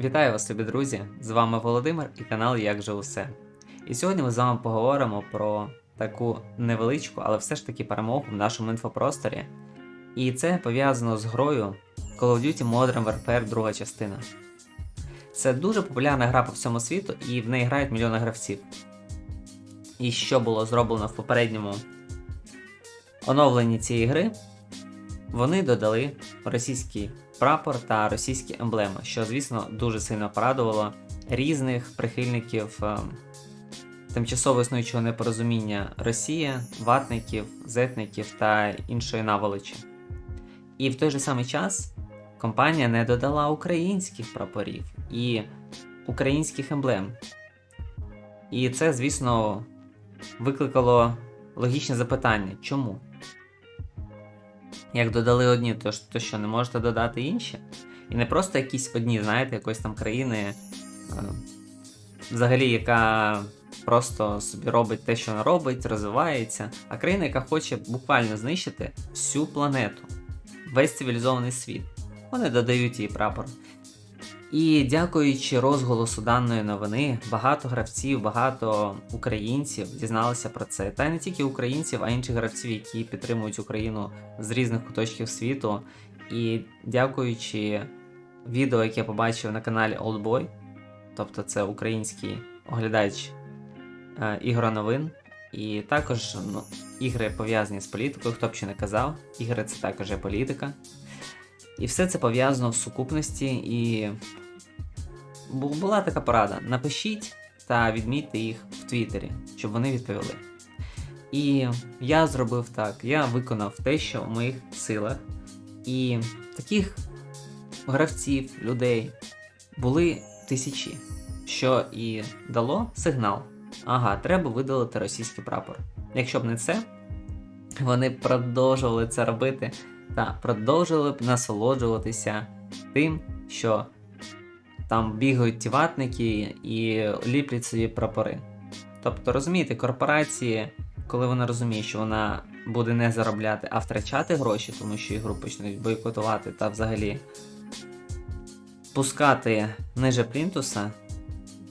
Вітаю вас, любі друзі! З вами Володимир і канал Як же усе. І сьогодні ми з вами поговоримо про таку невеличку, але все ж таки перемогу в нашому інфопросторі. І це пов'язано з грою Call of Duty Modern Warfare друга частина. Це дуже популярна гра по всьому світу, і в неї грають мільйони гравців. І що було зроблено в попередньому оновленні цієї гри, вони додали російський прапор та російські емблеми, що, звісно, дуже сильно порадувало різних прихильників е, тимчасово існуючого непорозуміння Росії, ватників, зетників та іншої наволочі. І в той же самий час компанія не додала українських прапорів і українських емблем. І це, звісно, викликало логічне запитання: чому? Як додали одні, то, то що не можете додати інші? І не просто якісь одні, знаєте, якоїсь там країни, е, взагалі, яка просто собі робить те, що вона робить, розвивається, а країна, яка хоче буквально знищити всю планету, весь цивілізований світ. Вони додають їй прапор. І дякуючи розголосу даної новини, багато гравців, багато українців дізналися про це. Та й не тільки українців, а й інших гравців, які підтримують Україну з різних куточків світу. І дякуючи відео, яке я побачив на каналі Oldboy, тобто це український оглядач е, ігро новин, і також ну, ігри пов'язані з політикою, хто б ще не казав, ігри це також є політика. І все це пов'язано в сукупності, і була така порада: напишіть та відмітьте їх в Твіттері, щоб вони відповіли. І я зробив так: я виконав те, що в моїх силах. І таких гравців, людей були тисячі, що і дало сигнал. Ага, треба видалити російський прапор. Якщо б не це, вони продовжували це робити та продовжували б насолоджуватися тим, що там бігають ті ватники і ліплять собі прапори. Тобто, розумієте, корпорації, коли вона розуміє, що вона буде не заробляти, а втрачати гроші, тому що ігру почнуть бойкотувати та взагалі пускати ниже плінтуса,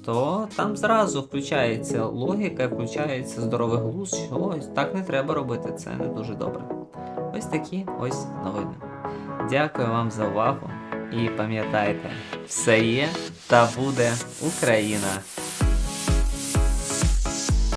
то там зразу включається логіка, включається здоровий глузд, що ось так не треба робити, це не дуже добре. Ось такі ось новини. Дякую вам за увагу і пам'ятайте, все є та буде Україна!